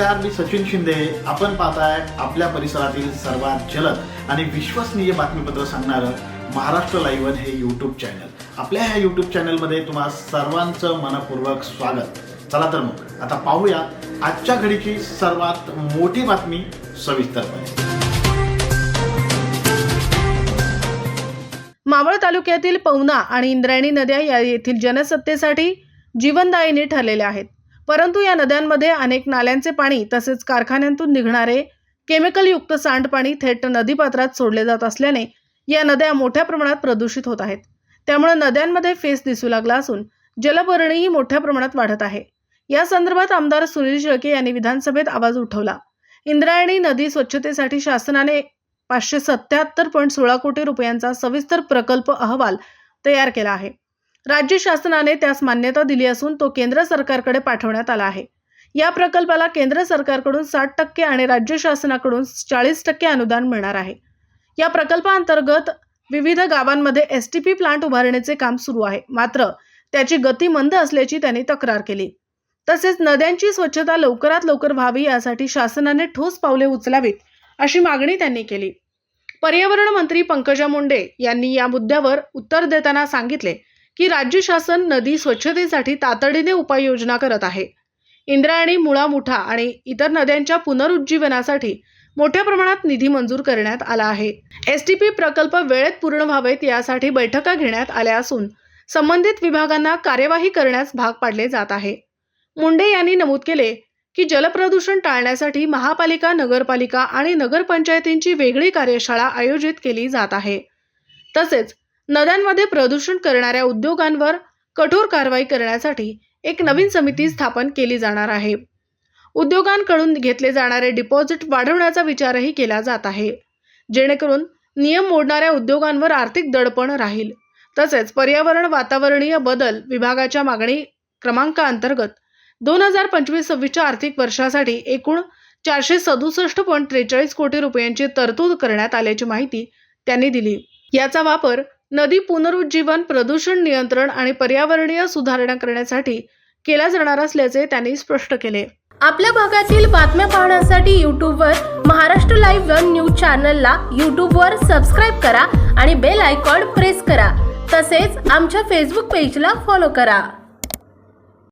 नमस्कार मी सचिन शिंदे. आपण पाहताय आपल्या परिसरातील सर्वात जलद आणि विश्वसनीय बातमीपत्र सांगणारं महाराष्ट्र लाईव्हन हे यूट्यूब चॅनल आपल्या ह्या यूट्यूब चॅनलमध्ये तुम्हा सर्वांचं मनपूर्वक स्वागत. चला तर मग आता पाहूया आजच्या घडीची सर्वात मोठी बातमी सविस्तरपणे. मावळ तालुक्यातील पवना आणि इंद्रायणी नद्या या येथील जनसत्तेसाठी जीवनदायिनी ठरलेल्या आहेत. परंतु या नद्यांमध्ये अनेक नाल्यांचे पाणी तसेच कारखान्यांतून निघणारे केमिकलयुक्त सांडपाणी थेट नदीपात्रात सोडले जात असल्याने या नद्या मोठ्या प्रमाणात प्रदूषित होत आहेत. त्यामुळे नद्यांमध्ये फेस दिसू लागला असून जलभरणीही मोठ्या प्रमाणात वाढत आहे. या संदर्भात आमदार सुनील शेळके यांनी विधानसभेत आवाज उठवला. इंद्रायणी नदी स्वच्छतेसाठी शासनाने पाचशे सत्याहत्तर पॉईंट सोळा कोटी रुपयांचा सविस्तर प्रकल्प अहवाल तयार केला आहे. राज्य शासनाने त्यास मान्यता दिली असून तो केंद्र सरकारकडे पाठवण्यात आला आहे. या प्रकल्पाला केंद्र सरकारकडून साठ टक्के आणि राज्य शासनाकडून चाळीस टक्के अनुदान मिळणार आहे. या प्रकल्पाअंतर्गत विविध गावांमध्ये एस टी पी प्लांट उभारण्याचे काम सुरू आहे. मात्र त्याची गती मंद असल्याची त्यांनी तक्रार केली. तसेच नद्यांची स्वच्छता लवकरात लवकर व्हावी यासाठी शासनाने ठोस पावले उचलावीत अशी मागणी त्यांनी केली. पर्यावरण मंत्री पंकजा मुंडे यांनी या मुद्द्यावर उत्तर देताना सांगितले की राज्य शासन नदी स्वच्छतेसाठी तातडीने उपाययोजना करत आहे. इंद्रायणी मुळा मुठा आणि इतर नद्यांच्या पुनरुज्जीवनासाठी मोठ्या प्रमाणात निधी मंजूर करण्यात आला आहे. एस टी पी प्रकल्प वेळेत पूर्ण व्हावेत यासाठी बैठका घेण्यात आल्या असून संबंधित विभागांना कार्यवाही करण्यास भाग पाडले जात आहे. मुंडे यांनी नमूद केले की जलप्रदूषण टाळण्यासाठी महापालिका नगरपालिका आणि नगरपंचायतींची वेगळी कार्यशाळा आयोजित केली जात आहे. तसेच नद्यांमध्ये प्रदूषण करणाऱ्या उद्योगांवर कठोर कारवाई करण्यासाठी एक नवीन समिती स्थापन केली जाणार आहे. उद्योगांकडून घेतले जाणारे डिपॉझिट वाढवण्याचा विचारही केला जात आहे. जेणेकरून नियम मोडणाऱ्या उद्योगांवर आर्थिक दडपण राहील. तसेच पर्यावरण वातावरणीय बदल विभागाच्या मागणी क्रमांकाअंतर्गत दोन हजार पंचवीस सव्वीसच्या आर्थिक वर्षासाठी एकूण चारशे सदुसष्ट पॉईंट त्रेचाळीस कोटी रुपयांची तरतूद करण्यात आल्याची माहिती त्यांनी दिली. याचा वापर नदी पुनरुज्जीवन प्रदूषण नियंत्रण आणि पर्यावरणीय सुधारणा करण्यासाठी केला जाणार असल्याचे त्यांनी स्पष्ट केले. आपल्या भागातील बातम्या पाहण्यासाठी यूट्यूबवर महाराष्ट्र लाईव्ह वन न्यूज चॅनलला यूट्यूबवर सबस्क्राईब करा आणि बेल आयकॉन प्रेस करा. तसेच आमच्या फेसबुक पेजला फॉलो करा.